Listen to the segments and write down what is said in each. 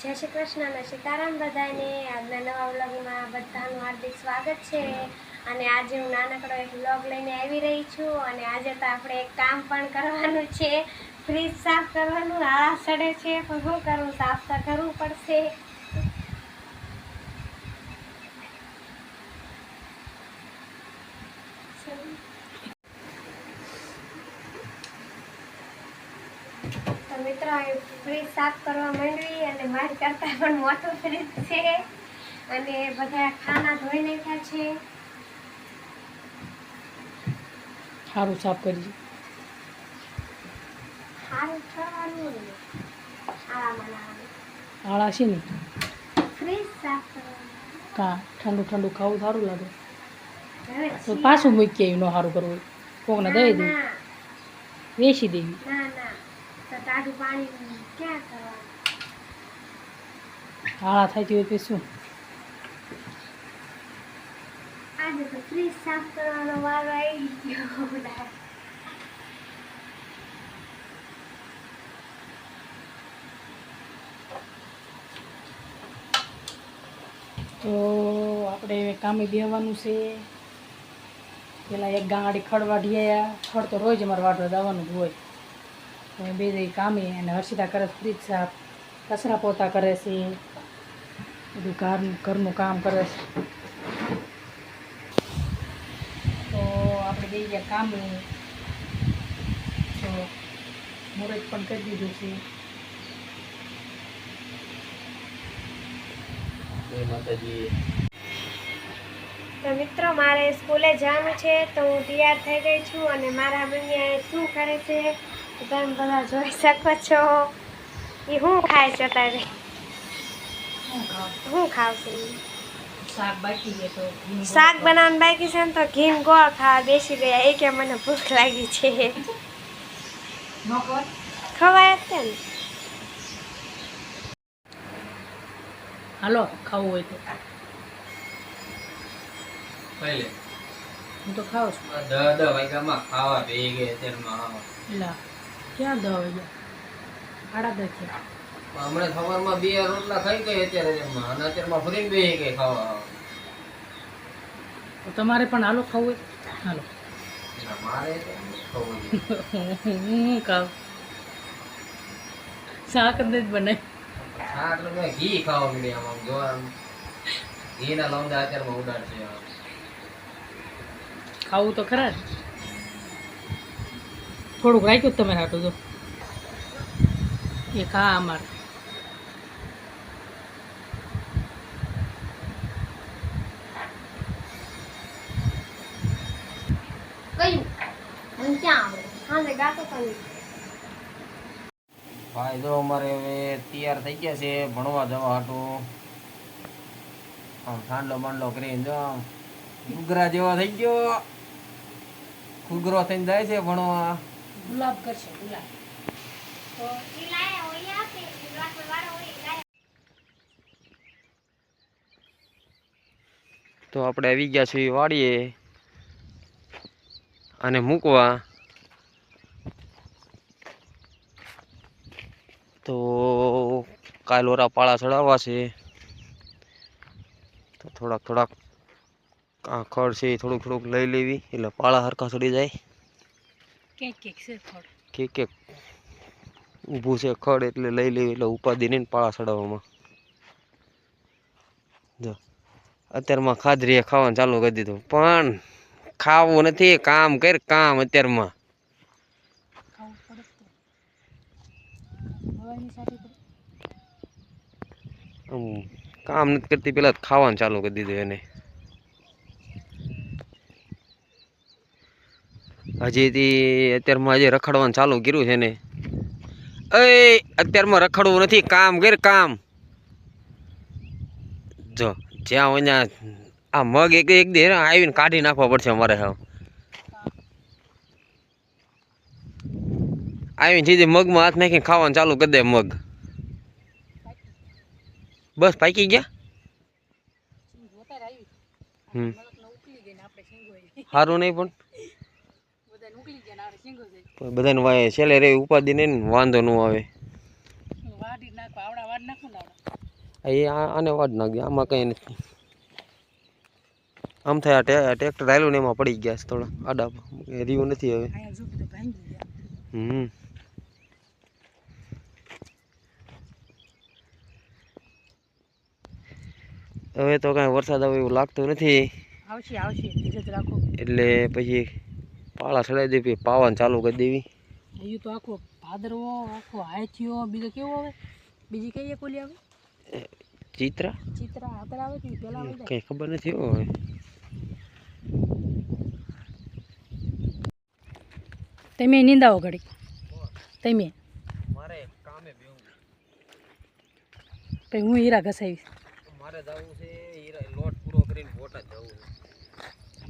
જય શ્રી કૃષ્ણ અને સીતારામ બધાને. આજના નવા વ્લોગમાં બધાનું હાર્દિક સ્વાગત છે. અને આજે હું નાનકડો એક વ્લોગ લઈને આવી રહી છું અને આજે તો આપણે એક કામ પણ કરવાનું છે. ફ્રીજ સાફ કરવાનું આળા સડે છે. પણ શું કરવું સાફ તો કરવું પડશે તો મિત્રો અહીં ફ્રીજ સાફ કરવા માંડવી અને મારી કરતાં પણ મોટું ફ્રીજ છે. અને બધા ખાના ધોઈ નાખ્યા છે. સારું સાફ કરજો. સારું થવાનું. આળા છે ને? ફ્રીજ સાફ કરવાનું કા ઠંડુ ઠંડુ ખાવું સારું લાગે. તો પાછું મૂકી આવ્યું ન સારું કરવું કોકને દઈ દે ના. વેચી દેવી ના ના. તો ટાઢું પાણી ક્યાં કરવાનું? આળા થાય હોય પીશું શું? આજે તો ફ્રીજ સાફ કરવાનો વારો આવી ગયો તો આપણે કામે બેવાનું છે. પેલા એક ગાંગડી ખડ વાઢીયા ખડ તો રોજ અમારે વાઢવા જવાનું જ હોય. તો બે કામી અને હર્ષિતા કરે ફ્રીજ સાફ કચરા પોતા કરે છે બધું ઘર ઘરનું કામ કરે છે. તો આપણે બે ગયા કામી. તો મુહૂર્ત પણ કરી દીધું છે. તો મિત્રો મારે સ્કૂલે જવાનું છે તો હું તૈયાર થઈ ગઈ છું અને મારા મમ્મી શું કરે છે? તમે બધા જોઈ શકો છો. એ શું ખાય છે તારે શું ખાવ છું શાક બાકી છે તો શાક બનાવવાનું બાકી છે ને તો ઘીન ગોળ ખાવા બેસી ગયા. એ કે મને ભૂખ લાગી છે. ખવાય જ છે ને હાલો ખાવું હોય તો. પહેલે હું તો ખાઉં છું. દહ દહ વાગ્યામાં ખાવા ભેગે. એટલે ક્યાં દવા ગયા સાડા દસ થયા હમણાં સવારમાં બે રોટલા ખાઈ ગઈ અત્યારે જમવા અને અત્યારમાં ફરીને બે ગઈ ખાવા. તો તમારે પણ હાલો ખાવું હાલો. મારે ખાવું હું ખાવ? શાક જ બનાવી હા એટલે ઘી ખાવા આમ જો આમ. ઘીના લવંદા અત્યારમાં ઉડાડશે આમ. ખાવું તો ખરા જ. થોડુંક રાખ્યું તમે હાટું તો એક ખા અમારે. ભાઈ જો અમારે હવે તૈયાર થઈ ગયા છે ભણવા જવા હાટું. આમ ઠાંડલો માંડલો કરીને જો ઘૂઘરા જેવો થઈ ગયો. ઘૂઘરો થઈને જાય છે ભણવા. ગુલાબ કરશે ગુલાબ. તો આપણે આવી ગયા છીએ વાડીએ અને મૂકવા. તો કાલ ઓરા પાળા ચડાવવા છે. તો થોડાક થોડાક આ ખડ છે એ થોડુંક થોડુંક લઈ લેવી એટલે પાળા હરખા ચડી જાય ક્યાંક ક્યાંક છે ફળ કે કે ઊભું છે ખડ એટલે લઈ લેવી એટલે ઉપાધિ નહીં પાળા ચડાવવામાં. જો અત્યારમાં ખાધરીએ ખાવાનું ચાલુ કરી દીધું. પણ ખાવું નથી કામ કર કામ અત્યારમાં. કામ નથી કરતી પેલા ખાવાનું ચાલુ કરી દીધું એને. હજી તી અત્યારમાં હજી રખડવાનું ચાલુ કર્યું છે ને. એ અત્યારમાં રખડવું નથી કામ ગેર કામ. જો જ્યાં હોય ત્યાં આ મગ એક એક દે આવીને કાઢી નાખવા પડશે અમારે હવે. આવીને સીધી મગમાં હાથ નાખીને ખાવાનું ચાલુ કરી દે મગ. બસ પાકી ગયા? હમ. સારું નહીં પણ બધા ઉકલી ગયા ને આપણે શીંગો જાય પણ બધાને વાય છેલ્લે રે ઉપાધિ નહીં ને વાંધો ન આવે. એ આને વાડ નાખ્યો આમાં કંઈ નથી. આમ થાય આ ટ્રેક્ટર આવેલું ને એમાં પડી ગયા છે થોડા આડા રહ્યું નથી હવે. હમ. હવે તો કાંઈ વરસાદ આવે એવું લાગતું નથી. એટલે પછી પાળા ચડાવી દેવી પછી ચાલુ કરી દેવી. હજુ તો આખો ભાદરવો આખો હાથીઓ બીજો કેવો આવે? બીજી કઈ કોલી આવે? ચિત્રા? ચિત્રા હાતર આવે કે પેલા આવે કઈ ખબર નથી હો તમે નિંદાઓ ઘડી તમે? મારે કામે બેવું પછી હું હીરા ઘસાવીશ. મારે જવું છે હીરા લોટ પૂરો કરીને બોટા જવું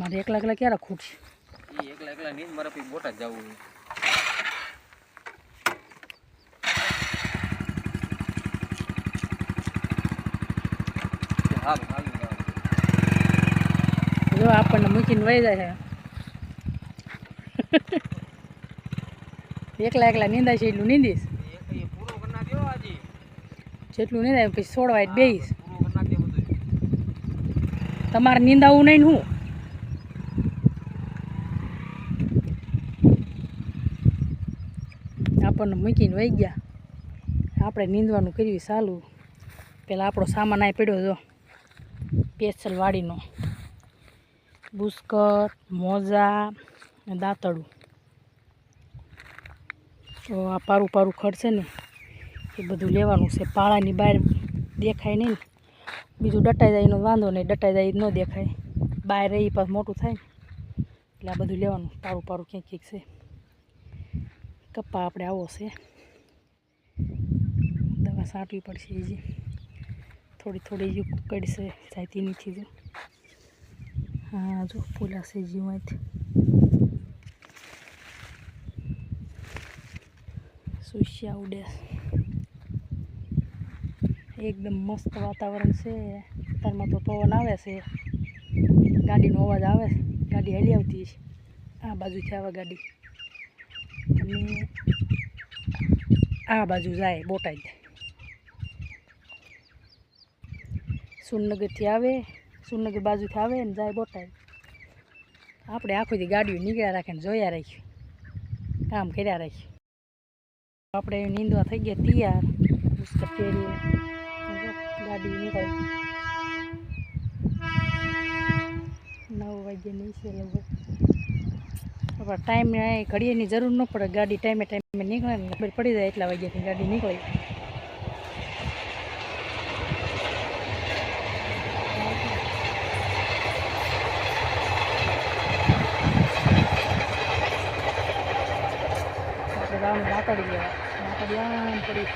મારે એકલા એકલા ક્યારે ખૂટશે? એકલા એકલા નહીં મારે પછી બોટાદ જવું છે જો આપણને મૂકીને વહી જાય છે. એકલા એકલા નિંદાય છે એટલું નીંદીશ. જેટલું નિંદાય પછી છોડવાય બેહીશ. તમારે નિંદાવું નહીં હું? આપણને મૂકીને વહી ગયા. આપણે નીંદવાનું કર્યું ચાલુ. પેલા આપણો સામાન આ પડ્યો હતો. પેસલ વાડીનો. બુસ્કર મોજા ને દાંતડું. તો આ પારું પારું ખડશે ને, એ બધું લેવાનું છે. પાળાની બહાર દેખાય નહીં ને. બીજું ડટાઈ જાય એનો વાંધો નહીં, ડટાઈ જાય ન દેખાય. બહાર રહી પાછું મોટું થાય ને. એટલે આ બધું લેવાનું, પારું પારું ક્યાંક ક્યાંક છે. કપ્પા આપણે આવો છે. દવા સાંટવી પડશે હજી. થોડી થોડી હજી કુકડશે જાતી નથી જો હા, જો ફૂલાશે જીવાથી સુશિયા ઉડે એકદમ મસ્ત વાતાવરણ છે. અત્યારમાં તો પવન આવે છે. ગાડીનો અવાજ આવે છે. ગાડી હલી આવતી છે આ બાજુથી આવે ગાડી. અને આ બાજુ જાય બોટાદ. સુરનગરથી આવે, સુરનગર બાજુથી આવે ને જાય બોટાદ. આપણે આખો ગાડીઓ નીકળ્યા રાખે ને જોયા રાખ્યું કામ કર્યા રાખ્યું આપણે નીંદવા થઈ ગયા તૈયાર. પુસ્તક પહેરીને ગાડી નીકળી. નવ વાગ્યા નહીં છે લગભગ. આપણે ટાઈમ ઘડીએની જરૂર ન પડે. ગાડી ટાઈમે ટાઈમે નીકળે ખબર પડી જાય એટલા વાગ્યાથી ગાડી નીકળે. માતાડી ગયા માતાડી આમ પડી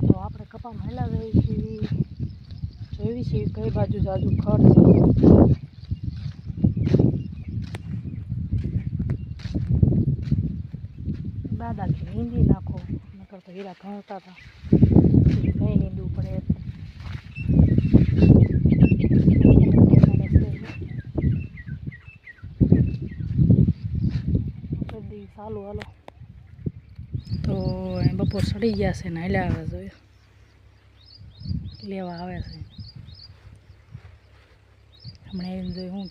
તો આપણે કપામાં હેલા જઈએ છીએ છીએ કઈ બાજુ જાજુ ખર્ચ દાદા દાદાથી નીંદી નાખો, નકર તો હીરા ઘણતા હતા નહીં નીંદવું પડે ચાલુ, હાલો. તો બપોર સડી ગયા છે ને, હાલ્યા આવે જોયું લેવા આવે છે. હમણાં એમ જોયું.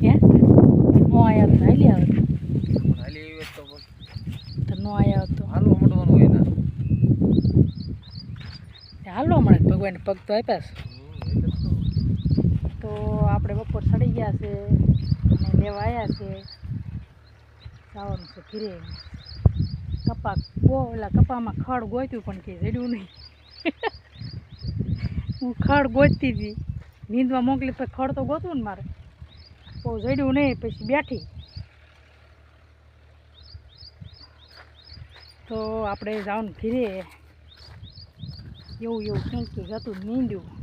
હે હોત હાલવા હમણાં ભગવાન પગ તો આપ્યા છે. તો. આપણે બપોર સડી ગયા છે. અને લેવા આવ્યા છે. જવાનું છે ઘીરે. કપા ગો, ઓલા કપામાં ખડ ગોત્યું પણ કે જડ્યું નહીં. હું ખડ ગોતતી હતી. નીંદવા મોકલી પછી ખડ તો ગોતવું ને મારે. બહુ જડ્યું નહીં, પછી બેઠી. તો આપણે જવાનું ફીરે એવું એવું કંઈક હતું, નીંદ્યું.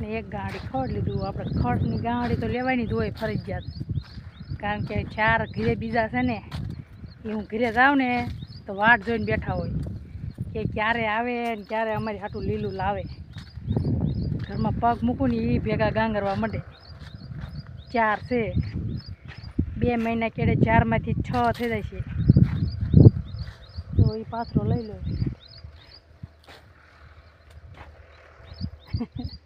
ને એક ગાડી ખડ લીધું. આપણે ખડની ગાડી તો લેવાની જ હોય ફરજિયાત. કારણ કે ચાર ઘીરે બીજા છે ને, એ હું ઘરે જાઉં ને, તો વાટ જોઈને બેઠા હોય. કે ક્યારે આવે ને ક્યારે અમારી હાટું લીલું લાવે. ઘરમાં પગ મૂકું ને એ ભેગા ગાંગરવા માંડે. ચાર છે. બે મહિના કેડે ચારમાંથી છ થઈ જાય છે. તો એ પાથરો લઈ લો.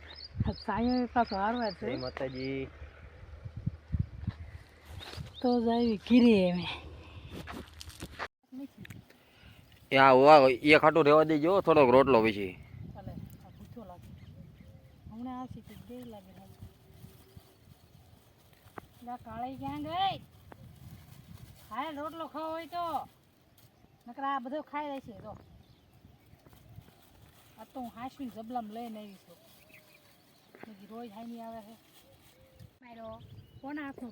સાયો પાછો હારવા છે. માતાજી. તો જાવી આવી એમે યા વાહ એ ખાટું રહેવા દેજો થોડોક રોટલો પછી. હમણાં આવશે કે બે લાગે કાળી ક્યાં ગઈ? હા રોટલો ખાવો હોય તો. નકર આ બધો ખાઈ રહી છે તો આ તો હું હાસવીને જબલામ લઈને આવી છું. રોજ હાઈની આવે છે. મારો કોના હાથનો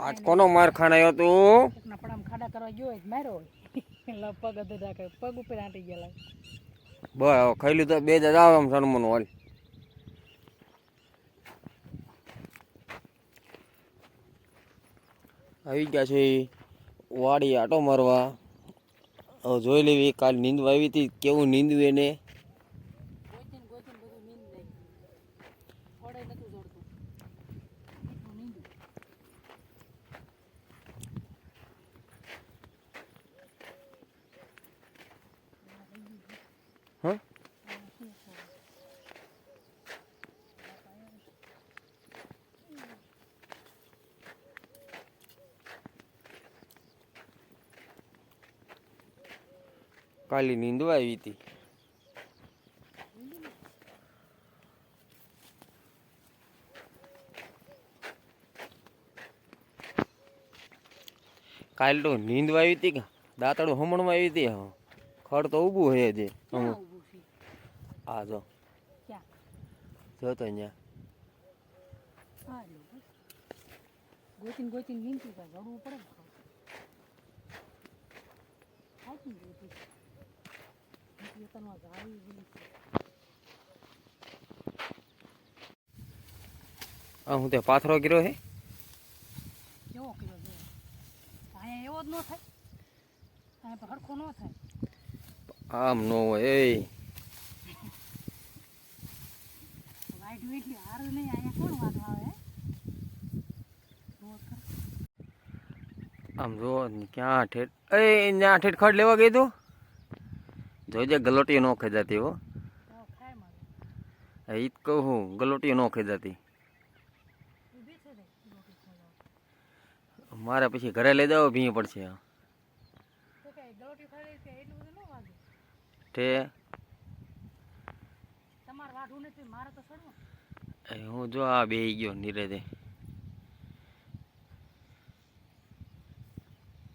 આજ કોનો માર ખાણાયો તું નપડામ ખાડા કરવા ગયો હોય મારો પગ અધે રાખે પગ ઉપર આંટી ગયા લાગે બસ ખાઈ લીધું બે જ આવે આમ સનમનું હાલ. આવી ગયા છે વાડી આટો મારવા. જોઈ લેવી કાલ નીંદવા આવી હતી. કેવું નીંદવું એને ગોતીને ગોતીને બધું નીંદ નાખ્યું ફળે નતું જડતું એટલું નીંદું હા કાલે નીંદવા આવી હતી. કાલ તો નીંદવા આવી હતી દાંતડું હમણમાં આવી હતી હા ખડ તો ઊભું હે જે. આ જો. જો તો અહીંયા. ગોતીને ગોતીને નીંદતું પડે આ હું તે પાથરો કર્યો હે કેવો કર્યો જો અહીંયા એવો જ ન થાય. અહીંયા હરખો ન થાય. આમ નો હોય એ. વાઈટ એટલી સારું નહીં અહીંયા કોણ વાંધો આવે આમ જો ક્યાં ઠેઠ એ ત્યાં ઠેઠ ખડ લેવા ગઈ તું? જોજે ગલોટી નો ખેજાતી હો. એ જ કહું હું ગલોટી નો ખેજાતી મારે પછી ઘરે લઈ જાવ ભીં પડશે. ઠે. હું જો આ બેહી ગયો નીરજે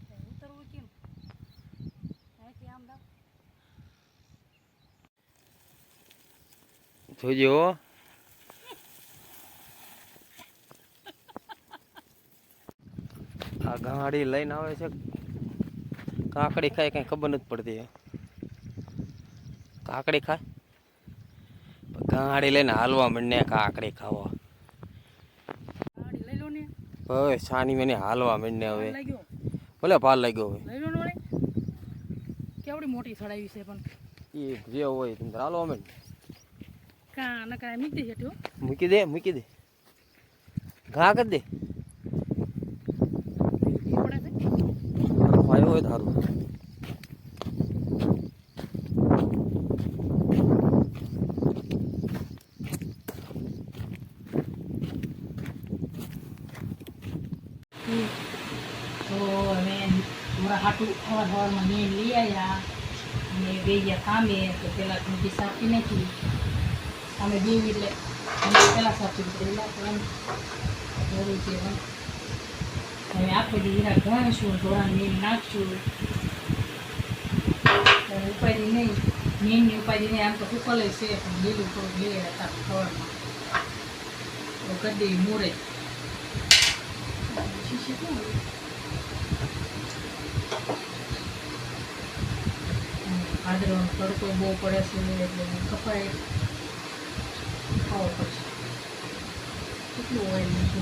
તો ઉતરવું કેમ અહીંથી આમ દાવ જોજે. આ ગાડી લઈને આવે છે. કાકડી ખાય કઈ ખબર નથી પડતી કાકડી ખાય? ગાડી લઈને હાલવા માંડને કાકડી ખાવા. હવે સાની મને હાલવા માંડને હવે. ભલે ભાર લાગ્યો હવે. કેવડી મોટી સડાવી છે પણ. એ જે હોય તમે હાલવા માંડ. કાં નકરા મૂકી દે છે મૂકી દે મૂકી દે ઘા કરી દે ભાઈ હોય તારું તો અમે મારા હાટું સવાર સવારમાં મેં લઈ આવ્યા અને બે ગયા કામે તો પેલા સાપી નાખી અમે બે એટલે પહેલાં પણ જરૂર છે હવે આખો દીરા હીરા ધોરણ ઢોળાને નાખશું. ઉપાધિ નહીં. મીનની ઉપાધિ નહીં, આમ તો કુકલે છે, પણ લીલું થોડુંક લે હતા ખબરમાં તો કદી મૂરે? ભાદરવાનો તડકો બહુ પડે છે, એટલે કપાય. ખાવો પડશે કેટલું ઓઇલ છે